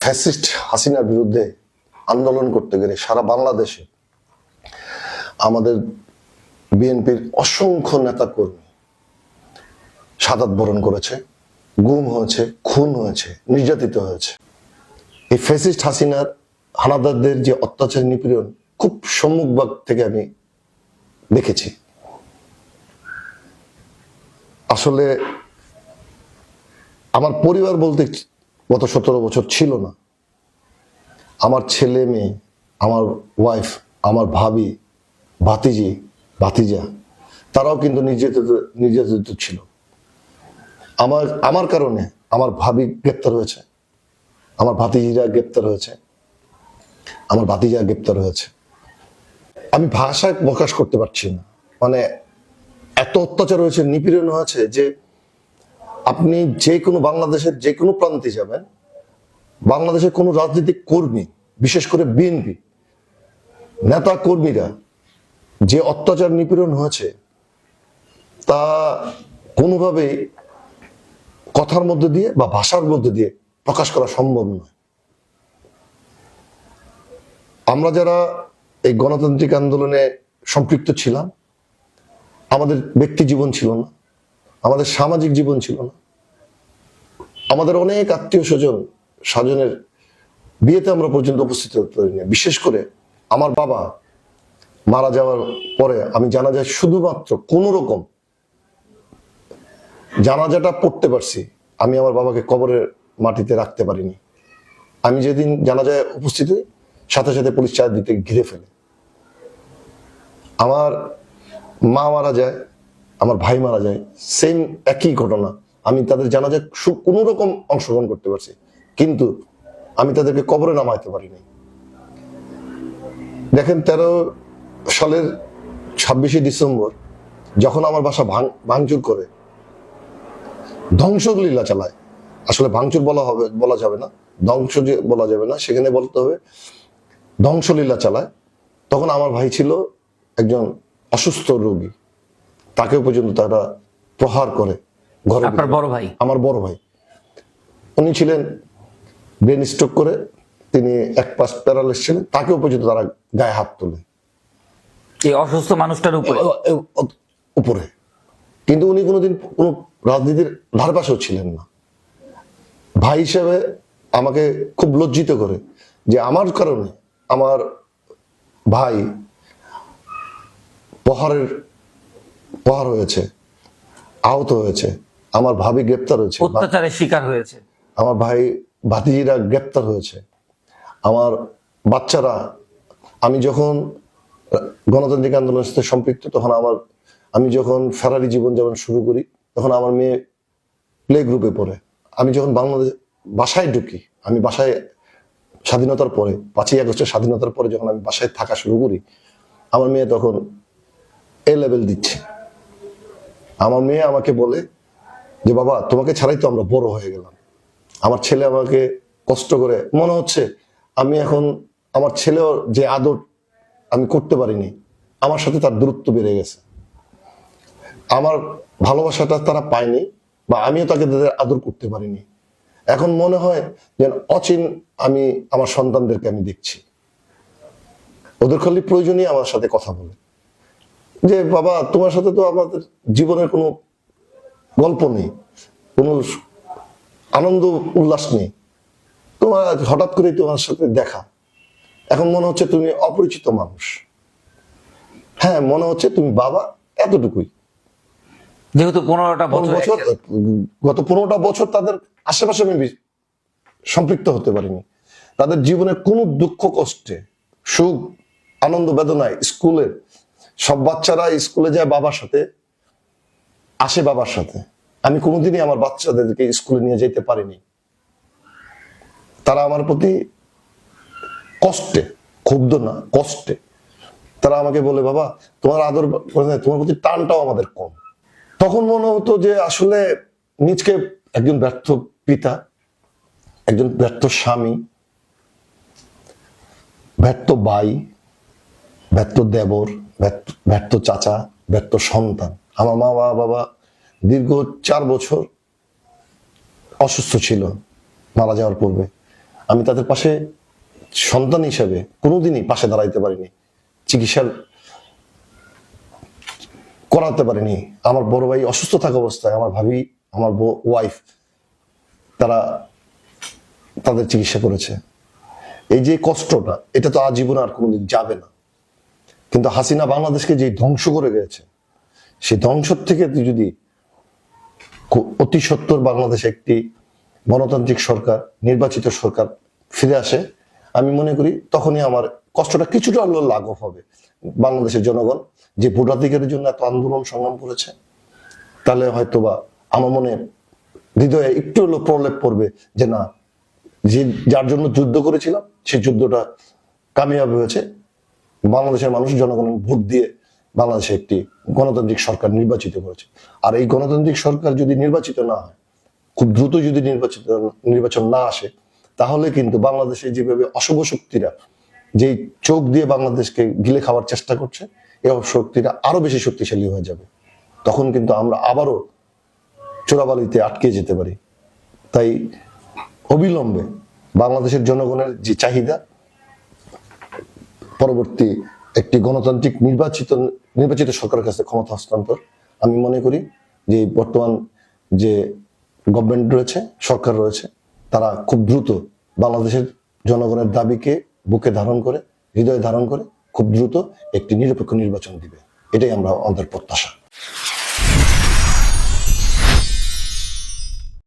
Fascist হাসিনার বিরুদ্ধে আন্দোলন করতে গেলে সারা বাংলাদেশে আমাদের বিএনপির অসংখ্য নেতা কর্মী সাদাত বরণ করেছে, গুম হয়েছে, খুন হয়েছে, নির্যাতিত হয়েছে। এই ফ্যাসিস্ট হাসিনার হানাদারদের যে অত্যাচার নিপীড়ন খুব সম্মুখভাগ থেকে আমি দেখেছি। আসলে আমার পরিবার বলতে গত সতেরো বছর ছিল না। আমার ছেলে মেয়ে, আমার ওয়াইফ আমার ভাবি, ভাতিজি, ভাতিজা, তারাও কিন্তু নির্যাতিত নির্যাতিত ছিল। আমার আমার কারণে আমার ভাবি গ্রেপ্তার হয়েছে। আমার ভাতিজিরা গ্রেপ্তার হয়েছে। আমার ভাতিজা গ্রেপ্তার হয়েছে। আমি ভাষায় প্রকাশ করতে পারছি না। মানে এত অত্যাচার হয়েছে, নিপীড়ন হয়েছে যে আপনি যে কোনো বাংলাদেশের যে কোনো প্রান্তে যাবেন, বাংলাদেশের কোনো রাজনৈতিক কর্মী, বিশেষ করে বিএনপি, নেতা কর্মীরা যে অত্যাচার নিপীড়ন হয়েছে, তা কোনোভাবেই কথার মধ্যে দিয়ে বা ভাষার মধ্যে দিয়ে প্রকাশ করা সম্ভব নয়। আমরা যারা এই গণতান্ত্রিক আন্দোলনে সম্পৃক্ত ছিলাম, আমাদের ব্যক্তি জীবন ছিল না। আমাদের সামাজিক জীবন ছিল না। আমাদের অনেক আত্মীয় স্বজন স্বজনের বিয়েতে আমরা পর্যন্ত উপস্থিত হতে পারি না বিশেষ করে আমার বাবা মারা যাওয়ার পরে আমি জানা যায় শুধুমাত্র কোন রকম জানাজাটা পড়তে পারছি। আমি আমার বাবাকে কবরের মাটিতে রাখতে পারিনি। আমি যেদিন জানাজায় উপস্থিত হই, সাথে সাথে পুলিশ চারদিকে ঘিরে ফেলে। আমার মা মারা যায় আমার ভাই মারা যায় সেম একই ঘটনা। আমি তাদের জানাজায় সু- কোনো রকম অংশগ্রহণ করতে পারছি। কিন্তু আমি তাদেরকে কবরে নামাইতে পারিনি দেখেন, তেরো সালের ছাব্বিশে ডিসেম্বর, যখন আমার বাসা ভাঙ ভাঙচুর করে, ধ্বংসলীলা চালায়। আসলে ভাঙচুর বলা হবে বলা যাবে না। ধ্বংস যে বলা যাবে না, সেখানে বলতে হবে, ধ্বংসলীলা চালায়। তখন আমার ভাই ছিল একজন অসুস্থ রোগী। তাকে পর্যন্ত তারা প্রহার করে ঘরে আপনার বড় ভাই? আমার বড় ভাই। উনি ছিলেন ব্রেন স্ট্রোক করে তিনি এক পাশ প্যারালাইস ছিলেন তাকেও পর্যন্ত তারা গায়ে হাত তোলে। এই অসুস্থ মানুষটার উপরে? উপরে। কিন্তু উনি কোনোদিন কোনো রাজনীতির ধার পাশেও ছিলেন না। ভাই হিসেবে আমাকে খুব লজ্জিত করে যে আমার কারণে আমার ভাই প্রহারের প্রহার হয়েছে আহত হয়েছে আমার ভাবি গ্রেপ্তার হয়েছে অত্যাচারের শিকার হয়েছে। আমার ভাই ভাতিজিরা গ্রেপ্তার হয়েছে আমার বাচ্চারা আমি যখন গণতান্ত্রিক আন্দোলনের সাথে সম্পৃক্ত তখন আমার আমি যখন ফেরারি জীবনযাপন শুরু করি তখন আমার মেয়ে প্লে গ্রুপে পড়ে। আমি যখন বাংলাদেশ বাসায় ঢুকি আমি বাসায় স্বাধীনতার পরে পাঁচই আগস্টের স্বাধীনতার পরে যখন আমি বাসায় থাকা শুরু করি আমার মেয়ে তখন এ লেভেল দিচ্ছে। আমার মেয়ে আমাকে বলে যে, বাবা, তোমাকে ছাড়াই তো আমরা বড় হয়ে গেলাম। আমার ছেলে আমাকে কষ্ট করে মনে হচ্ছে আমি এখন আমার ছেলেও যে আদর আমি করতে পারিনি, আমার সাথে তার দূরত্ব বেড়ে গেছে। আমার ভালোবাসাটা তারা পায়নি বা আমিও তাকে তাদের আদর করতে পারিনি। এখন মনে হয় যে অচিন আমি আমার সন্তানদেরকে আমি দেখছি। ওদের খালি প্রয়োজনই আমার সাথে কথা বলে। যে বাবা তোমার সাথে তো আমাদের জীবনের কোনো গল্প নেই কোনো আনন্দ উল্লাস নেই। তোমার হঠাৎ করে তোমার সাথে দেখা। এখন মনে হচ্ছে তুমি অপরিচিত মানুষ। হ্যাঁ মনে হচ্ছে তুমি বাবা এতটুকুই। যেহেতু পনেরোটা পনেরো বছর গত পনেরোটা বছর তাদের আশেপাশে আমি সম্পৃক্ত হতে পারিনি। তাদের জীবনের কোনো দুঃখ কষ্টে সুখ আনন্দ বেদনায় স্কুলে সব বাচ্চারা স্কুলে যায় বাবার সাথে, আসে বাবার সাথে। আমি কোনোদিনই আমার বাচ্চাদেরকে স্কুলে নিয়ে যেতে পারিনি। তারা আমার প্রতি কষ্টে, ক্ষুব্ধ না, কষ্টে। তারা আমাকে বলে, বাবা, তোমার আদর করে তোমার প্রতি টানটাও আমাদের কম। তখন মনে হতো যে আসলে নিজকে একজন ব্যর্থ পিতা, একজন ব্যর্থ স্বামী, ব্যর্থ ভাই, ব্যর্থ দেবর ব্যর্থ চাচা, ব্যর্থ সন্তান। আমার মা, বাবা বাবা দীর্ঘ চার বছর অসুস্থ ছিল মারা যাওয়ার পূর্বে। আমি তাদের পাশে সন্তান হিসাবে কোনোদিনই পাশে দাঁড়াইতে পারিনি চিকিৎসার করাতে পারিনি। আমার বড় ভাই অসুস্থ থাকা অবস্থায় আমার ভাবি, আমার ওয়াইফ তারা তাদের চিকিৎসা করেছে। এই যে কষ্টটা, এটা তো আজীবন আর কোনোদিন যাবে না। কিন্তু হাসিনা বাংলাদেশকে যে ধ্বংস করে গেছে সেই ধ্বংসর থেকে যদি অতি সত্তর বাংলাদেশ একটি গণতান্ত্রিক সরকার, নির্বাচিত সরকার ফিরে আসে, আমি মনে করি তখনই আমার কষ্টটা কিছুটা হলেও লাঘব হবে। বাংলাদেশের জনগণ যে ভোটাধিকারের জন্য এত আন্দোলন সংগ্রাম করেছে, তাহলে হয়তোবা আমার মনে হৃদয়ে একটু হলেও প্রলেপ পড়বে যে না, যে যার জন্য যুদ্ধ করেছিলাম সেই যুদ্ধটা কামিয়াবি হয়েছে। বাংলাদেশের মানুষ জনগণের ভোট দিয়ে বাংলাদেশে একটি গণতান্ত্রিক সরকার নির্বাচিত করেছে। আর এই গণতান্ত্রিক সরকার যদি নির্বাচিত না হয়, খুব দ্রুত যদি নির্বাচিত, নির্বাচন না আসে, তাহলে কিন্তু বাংলাদেশে যেভাবে অশুভ শক্তিরা যেই চোখ দিয়ে বাংলাদেশকে গিলে খাওয়ার চেষ্টা করছে এই শক্তিটা আরও বেশি শক্তিশালী হয়ে যাবে। তখন কিন্তু আমরা আবারও চোরাবালিতে আটকে যেতে পারি। তাই অবিলম্বে বাংলাদেশের জনগণের যে চাহিদা পরবর্তী একটি গণতান্ত্রিক নির্বাচিত নির্বাচিত সরকারের কাছে ক্ষমতা হস্তান্তর। আমি মনে করি যে বর্তমান যে গভর্নমেন্ট রয়েছে, সরকার রয়েছে, তারা খুব দ্রুত বাংলাদেশের জনগণের দাবিকে বুকে ধারণ করে, হৃদয়ে ধারণ করে, খুব দ্রুত একটি নিরপেক্ষ নির্বাচন দিবে। এটাই আমরা আমাদের প্রত্যাশা।